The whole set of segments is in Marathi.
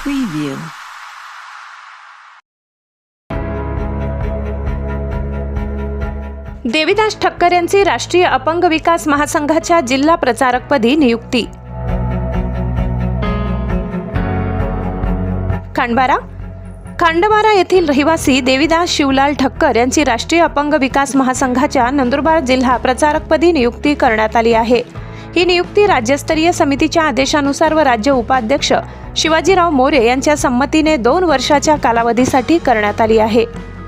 Preview. देवीदास ठक्कर यांची राष्ट्रीय अपंग विकास महासंघाच्या जिल्हा प्रचारकपदी नियुक्ती. खांडबारा. खांडबारा येथील रहिवासी देवीदास शिवलाल ठक्कर यांची राष्ट्रीय अपंग विकास महासंघाच्या नंदुरबार जिल्हा प्रचारकपदी नियुक्ती करण्यात आली आहे. ही नियुक्ती राज्यस्तरीय समितीच्या आदेशानुसार व राज्य उपाध्यक्ष शिवाजीराव मोरे यांच्या संमतीने दोन वर्षाच्या कालावधीसाठी करण्यात आली आहे.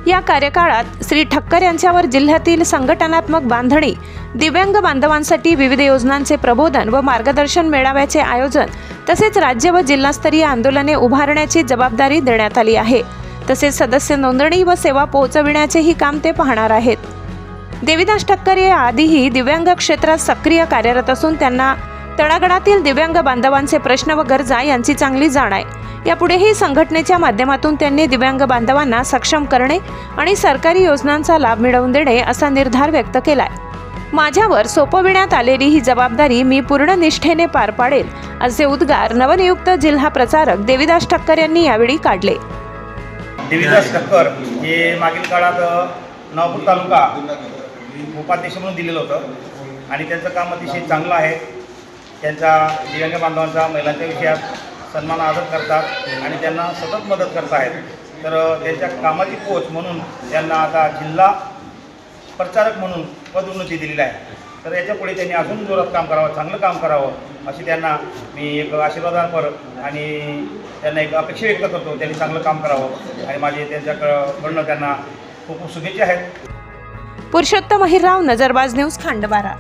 या कार्यकाळात श्री ठक्कर यांच्यावर जिल्ह्यातील संघटनात्मक बांधणी दिव्यांग बांधवांसाठी विविध योजनांचे प्रबोधन व मार्गदर्शन मेळाव्याचे आयोजन तसेच राज्य व जिल्हास्तरीय आंदोलने उभारण्याची जबाबदारी देण्यात आली आहे. तसेच सदस्य नोंदणी व सेवा पोहोचविण्याचेही काम ते पाहणार आहेत. देवीदास ठक्कर या आधीही दिव्यांग क्षेत्रात सक्रिय कार्यरत असून त्यांना तळागडातील दिव्यांग बांधवांचे प्रश्न व गरजा यांची चांगली जाण आहे. यापुढेही संघटनेच्या माध्यमातून त्यांनी दिव्यांग बांधवांना सक्षम करणे आणि सरकारी योजनांचा लाभ मिळवून देणे असा निर्धार व्यक्त केलाय. माझ्यावर सोपविण्यात आलेली ही जबाबदारी मी पूर्ण निष्ठेने पार पाडेल असे उद्गार नवनियुक्त जिल्हा प्रचारक देवीदास ठक्कर यांनी यावेळी काढले. देवीदास ठक्कर हे मागील काळात नवापूर तालुका उपाध्यक्ष म्हणून दिलेलं होतं. आणि त्यांचं काम अतिशय चांगलं आहे. त्यांचा दिव्यांग बांधवांचा महिलांच्या विषयात सन्मान आदर करतात आणि त्यांना सतत मदत करत आहेत तर त्यांच्या कामाची पोच म्हणून त्यांना आता जिल्हा प्रचारक म्हणून पदोन्नती दिलेली आहे. तर याच्यापुढे त्यांनी अजून जोरात काम करावं चांगलं काम करावं अशी त्यांना मी एक आशीर्वादांपर आणि त्यांना एक अपेक्षा व्यक्त करतो. त्यांनी चांगलं काम करावं आणि माझे त्यांच्याकडनं त्यांना खूप खूप शुभेच्छा आहेत. पुरुषोत्तम अहिरराव नजरबाज न्यूज खांडबारा